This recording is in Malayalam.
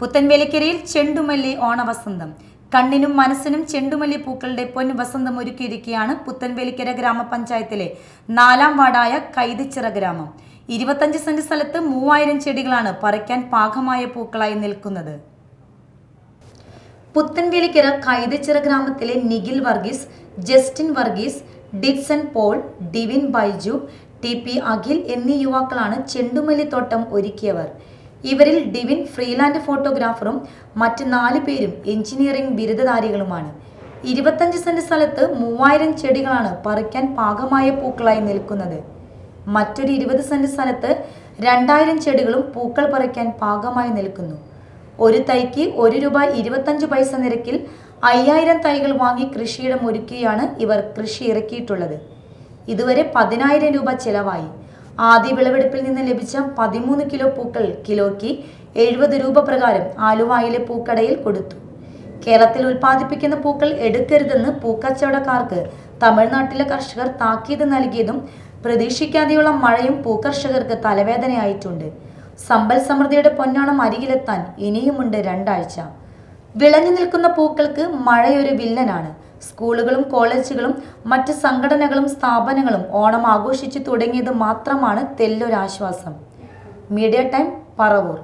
പുത്തൻവേലിക്കരയിൽ ചെണ്ടുമല്ലി ഓണവസന്തം. കണ്ണിനും മനസ്സിനും ചെണ്ടുമല്ലി പൂക്കളുടെ പൊൻ വസന്തം ഒരുക്കിയിരിക്കുകയാണ് പുത്തൻവേലിക്കര ഗ്രാമപഞ്ചായത്തിലെ നാലാം വാർഡായ കൈതിച്ചിറ ഗ്രാമം. ഇരുപത്തഞ്ച് സെന്റ് സ്ഥലത്ത് മൂവായിരം ചെടികളാണ് പറിക്കാൻ പാകമായ പൂക്കളായി നിൽക്കുന്നത്. പുത്തൻവേലിക്കര കൈതച്ചിറ ഗ്രാമത്തിലെ Nikhil Varghese Justin Varghese Dixon Paul Divin Baiju T P Akhil എന്നീ യുവാക്കളാണ് ചെണ്ടുമല്ലി തോട്ടം ഒരുക്കിയവർ. ഇവരിൽ ഡിവിൻ ഫ്രീലാൻഡ് ഫോട്ടോഗ്രാഫറും മറ്റ് നാല് പേരും എഞ്ചിനീയറിംഗ് ബിരുദധാരികളുമാണ്. ഇരുപത്തഞ്ച് സെന്റ് സ്ഥലത്ത് മൂവായിരം ചെടികളാണ് പറിക്കാൻ പാകമായ പൂക്കളായി നിൽക്കുന്നത്. മറ്റൊരു ഇരുപത് സെന്റ് സ്ഥലത്ത് രണ്ടായിരം ചെടികളും പൂക്കൾ പറിക്കാൻ പാകമായി നിൽക്കുന്നു. ഒരു തൈക്ക് ഒരു രൂപ ഇരുപത്തഞ്ച് പൈസ നിരക്കിൽ അയ്യായിരം തൈകൾ വാങ്ങി കൃഷിയിടം ഒരുക്കിയാണ് ഇവർ കൃഷി ഇറക്കിയിട്ടുള്ളത്. ഇതുവരെ പതിനായിരം രൂപ ചെലവായി. ആദ്യ വിളവെടുപ്പിൽ നിന്ന് ലഭിച്ച പതിമൂന്ന് കിലോ പൂക്കൾ കിലോയ്ക്ക് എഴുപത് രൂപ പ്രകാരം ആലുവായിലെ പൂക്കടയിൽ കൊടുത്തു. കേരളത്തിൽ ഉൽപ്പാദിപ്പിക്കുന്ന പൂക്കൾ എടുക്കരുതെന്ന് പൂക്കച്ചവടക്കാർക്ക് തമിഴ്നാട്ടിലെ കർഷകർ താക്കീത് നൽകിയതും പ്രതീക്ഷിക്കാതെയുള്ള മഴയും പൂക്കർഷകർക്ക് തലവേദനയായിട്ടുണ്ട്. സമ്പൽ സമൃദ്ധിയുടെ പൊന്നോണം അരികിലെത്താൻ ഇനിയുമുണ്ട് രണ്ടാഴ്ച. വിളഞ്ഞു നിൽക്കുന്ന പൂക്കൾക്ക് മഴയൊരു വില്ലനാണ്. സ്കൂളുകളും കോളേജുകളും മറ്റ് സംഘടനകളും സ്ഥാപനങ്ങളും ഓണം ആഘോഷിച്ചു തുടങ്ങിയത് മാത്രമാണ് തെല്ലൊരാശ്വാസം. Media time Paravur.